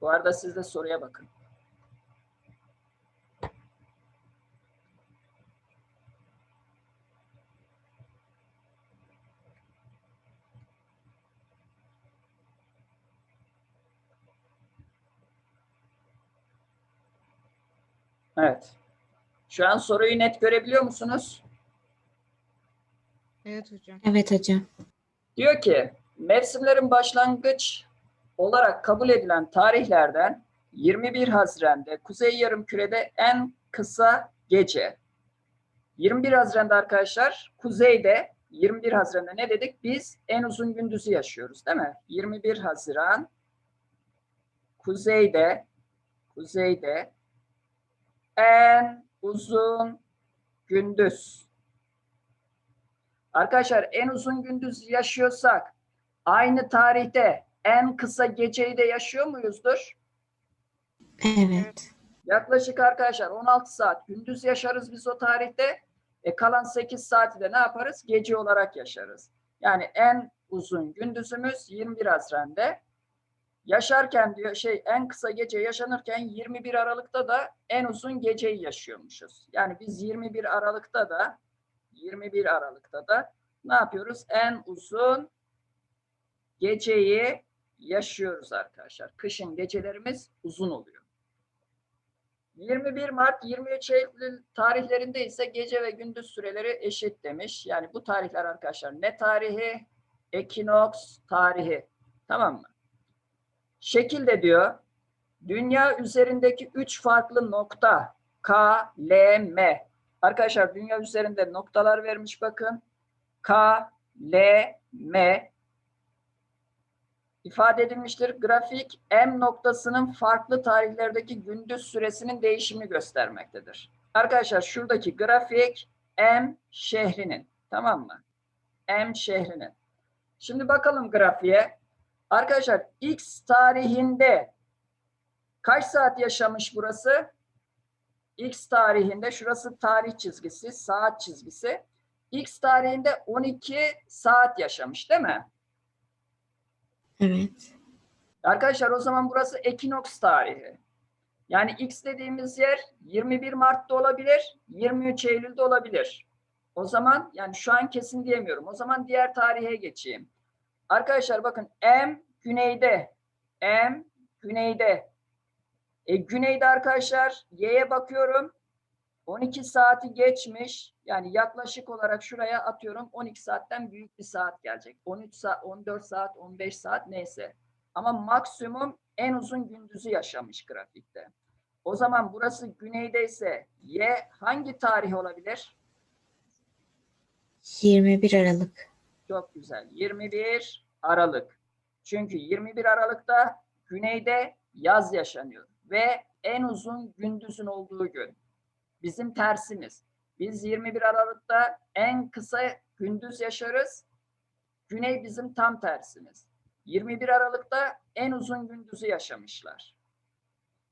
Bu arada siz de soruya bakın. Evet. Şu an soruyu net görebiliyor musunuz? Evet hocam. Evet hocam. Diyor ki mevsimlerin başlangıç olarak kabul edilen tarihlerden 21 Haziran'da Kuzey Yarımküre'de en kısa gece. 21 Haziran'da arkadaşlar kuzeyde 21 Haziran'da ne dedik? Biz en uzun gündüzü yaşıyoruz değil mi? 21 Haziran kuzeyde kuzeyde en uzun gündüz. Arkadaşlar en uzun gündüz yaşıyorsak aynı tarihte en kısa geceyi de yaşıyor muyuzdur? Evet. Yaklaşık arkadaşlar 16 saat gündüz yaşarız biz o tarihte. E kalan 8 saati de ne yaparız? Gece olarak yaşarız. Yani en uzun gündüzümüz 21 Haziran'da. Yaşarken diyor şey en kısa gece yaşanırken 21 Aralık'ta da en uzun geceyi yaşıyormuşuz. Yani biz 21 Aralık'ta da 21 Aralık'ta da ne yapıyoruz? En uzun geceyi yaşıyoruz arkadaşlar. Kışın gecelerimiz uzun oluyor. 21 Mart 23 Eylül tarihlerinde ise gece ve gündüz süreleri eşit demiş. Yani bu tarihler arkadaşlar ne tarihi? Ekinoks tarihi. Tamam mı? Şekilde diyor dünya üzerindeki üç farklı nokta K, L, M. Arkadaşlar dünya üzerinde noktalar vermiş bakın. K, L, M ifade edilmiştir. Grafik M noktasının farklı tarihlerdeki gündüz süresinin değişimini göstermektedir. Arkadaşlar şuradaki grafik M şehrinin. Tamam mı? M şehrinin. Şimdi bakalım grafiğe. Arkadaşlar X tarihinde kaç saat yaşamış burası? X tarihinde şurası tarih çizgisi, saat çizgisi. X tarihinde 12 saat yaşamış değil mi? Evet. Arkadaşlar o zaman burası ekinoks tarihi. Yani X dediğimiz yer 21 Mart'ta olabilir, 23 Eylül'de olabilir. O zaman yani şu an kesin diyemiyorum. O zaman diğer tarihe geçeyim. Arkadaşlar bakın M güneyde. M güneyde. E, güneyde arkadaşlar Y'ye bakıyorum. 12 saati geçmiş. Yani yaklaşık olarak şuraya atıyorum 12 saatten büyük bir saat gelecek. 13 saat, 14 saat, 15 saat neyse. Ama maksimum en uzun gündüzü yaşamış grafikte. O zaman burası güneydeyse Y hangi tarih olabilir? 21 Aralık. Çok güzel. 21 Aralık. Çünkü 21 Aralık'ta güneyde yaz yaşanıyor ve en uzun gündüzün olduğu gün. Bizim tersimiz. Biz 21 Aralık'ta en kısa gündüz yaşarız. Güney bizim tam tersimiz. 21 Aralık'ta en uzun gündüzü yaşamışlar.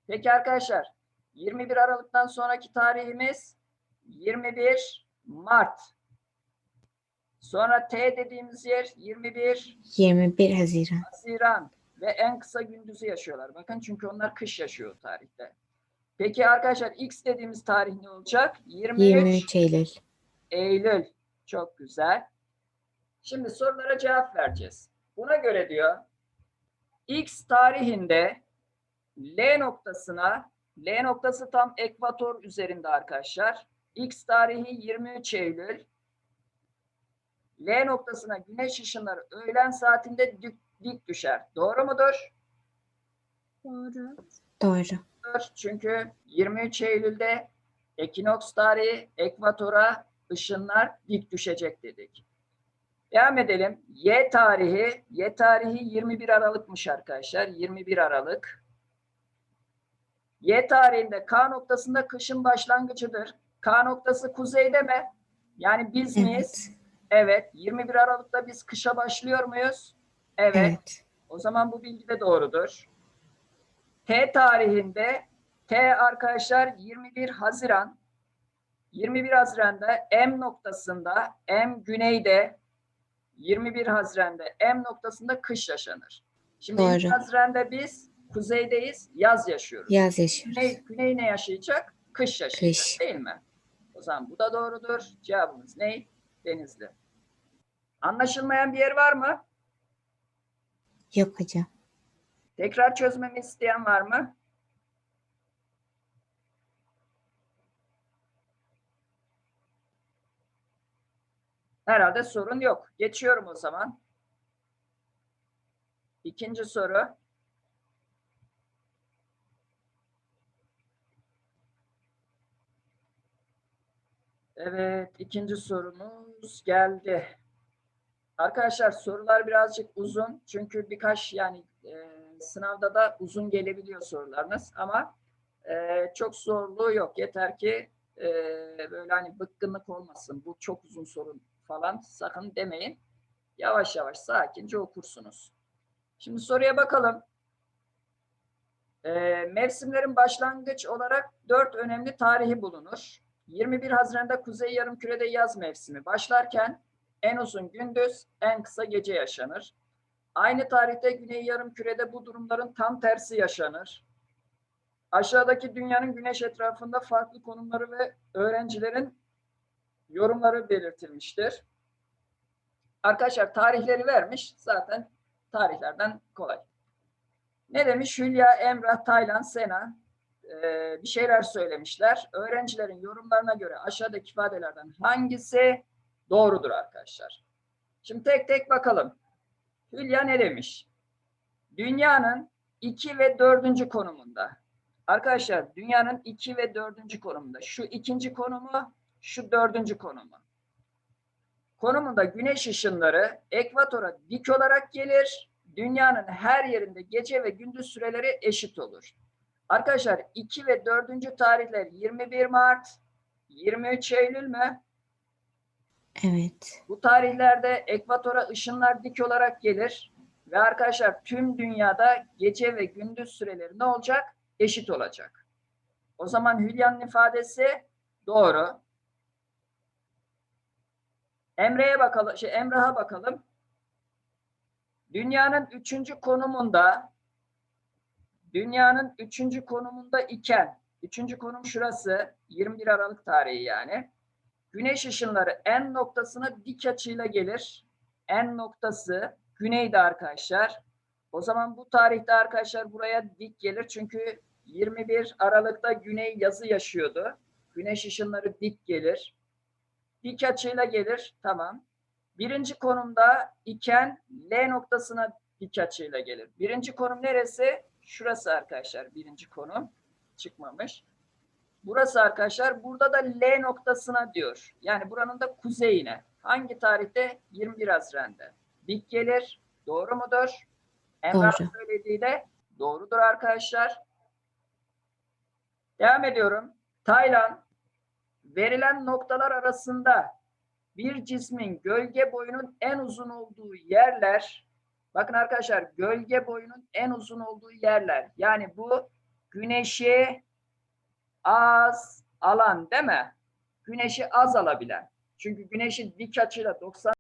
Peki arkadaşlar 21 Aralık'tan sonraki tarihimiz 21 Mart. Sonra T dediğimiz yer 21 21 Haziran. Haziran ve en kısa gündüzü yaşıyorlar. Bakın çünkü onlar kış yaşıyor tarihte. Peki arkadaşlar X dediğimiz tarih ne olacak? 23, 23 Eylül. Eylül. Çok güzel. Şimdi sorulara cevap vereceğiz. Buna göre diyor X tarihinde L noktasına L noktası tam ekvator üzerinde arkadaşlar. X tarihi 23 Eylül. L noktasına güneş ışınları öğlen saatinde dik, dik düşer. Doğru mudur? Doğru. Doğru. Çünkü 23 Eylül'de ekinoks tarihi ekvatora ışınlar dik düşecek dedik. Devam edelim. Y tarihi, Y tarihi 21 Aralık'mış arkadaşlar. 21 Aralık. Y tarihinde K noktasında kışın başlangıcıdır. K noktası kuzeyde mi? Yani biz miyiz? Evet. Evet. 21 Aralık'ta biz kışa başlıyor muyuz? Evet. Evet. O zaman bu bilgi de doğrudur. T tarihinde T arkadaşlar 21 Haziran 21 Haziran'da M noktasında M güneyde 21 Haziran'da M noktasında kış yaşanır. Şimdi 21 Doğru. Haziran'da biz kuzeydeyiz, yaz yaşıyoruz. Yaz yaşıyoruz. Güney, güney ne yaşayacak? Kış yaşayacak Kış. değil mi? O zaman bu da doğrudur. Cevabımız ne? Denizli. Anlaşılmayan bir yer var mı? Yok hocam. Tekrar çözmemi isteyen var mı? Herhalde sorun yok. Geçiyorum o zaman. İkinci soru. Evet, ikinci sorumuz geldi. Arkadaşlar sorular birazcık uzun çünkü birkaç yani e, sınavda da uzun gelebiliyor sorularınız ama e, çok zorluğu yok. Yeter ki e, böyle hani bıkkınlık olmasın. Bu çok uzun sorun falan sakın demeyin. Yavaş yavaş sakince okursunuz. Şimdi soruya bakalım. E, mevsimlerin başlangıç olarak dört önemli tarihi bulunur. 21 Haziran'da Kuzey Yarımküre'de yaz mevsimi başlarken en uzun gündüz, en kısa gece yaşanır. Aynı tarihte Güney Yarımküre'de bu durumların tam tersi yaşanır. Aşağıdaki dünyanın güneş etrafında farklı konumları ve öğrencilerin yorumları belirtilmiştir. Arkadaşlar tarihleri vermiş. Zaten tarihlerden kolay. Ne demiş? Hülya, Emrah, Taylan, Sena e, bir şeyler söylemişler. Öğrencilerin yorumlarına göre aşağıdaki ifadelerden hangisi doğrudur arkadaşlar? Şimdi tek tek bakalım. Hülya ne demiş? Dünyanın 2 ve 4. konumunda. Arkadaşlar dünyanın 2 ve 4. konumunda. Şu ikinci konumu, şu dördüncü konumu. Konumunda güneş ışınları ekvatora dik olarak gelir. Dünyanın her yerinde gece ve gündüz süreleri eşit olur. Arkadaşlar 2 ve 4. tarihler 21 Mart, 23 Eylül mü? Evet. Bu tarihlerde ekvatora ışınlar dik olarak gelir ve arkadaşlar tüm dünyada gece ve gündüz süreleri ne olacak? Eşit olacak. O zaman Hülya'nın ifadesi doğru. Emre'ye bakalım, şey Emrah'a bakalım. Dünyanın üçüncü konumunda dünyanın üçüncü konumunda iken, üçüncü konum şurası, 21 Aralık tarihi yani. Güneş ışınları en noktasına dik açıyla gelir. En noktası güneyde arkadaşlar. O zaman bu tarihte arkadaşlar buraya dik gelir. Çünkü 21 Aralık'ta güney yazı yaşıyordu. Güneş ışınları dik gelir. Dik açıyla gelir. Tamam. Birinci konumda iken L noktasına dik açıyla gelir. Birinci konum neresi? Şurası arkadaşlar birinci konum. Çıkmamış. Burası arkadaşlar burada da L noktasına diyor. Yani buranın da kuzeyine. Hangi tarihte? 21 Haziran'da. Dik gelir. Doğru mudur? Emrah Doğru. söylediği de doğrudur arkadaşlar. Devam ediyorum. Taylan verilen noktalar arasında bir cismin gölge boyunun en uzun olduğu yerler bakın arkadaşlar gölge boyunun en uzun olduğu yerler yani bu güneşi az alan mi? Güneşi az alabilen. Çünkü güneşi dik açıyla 90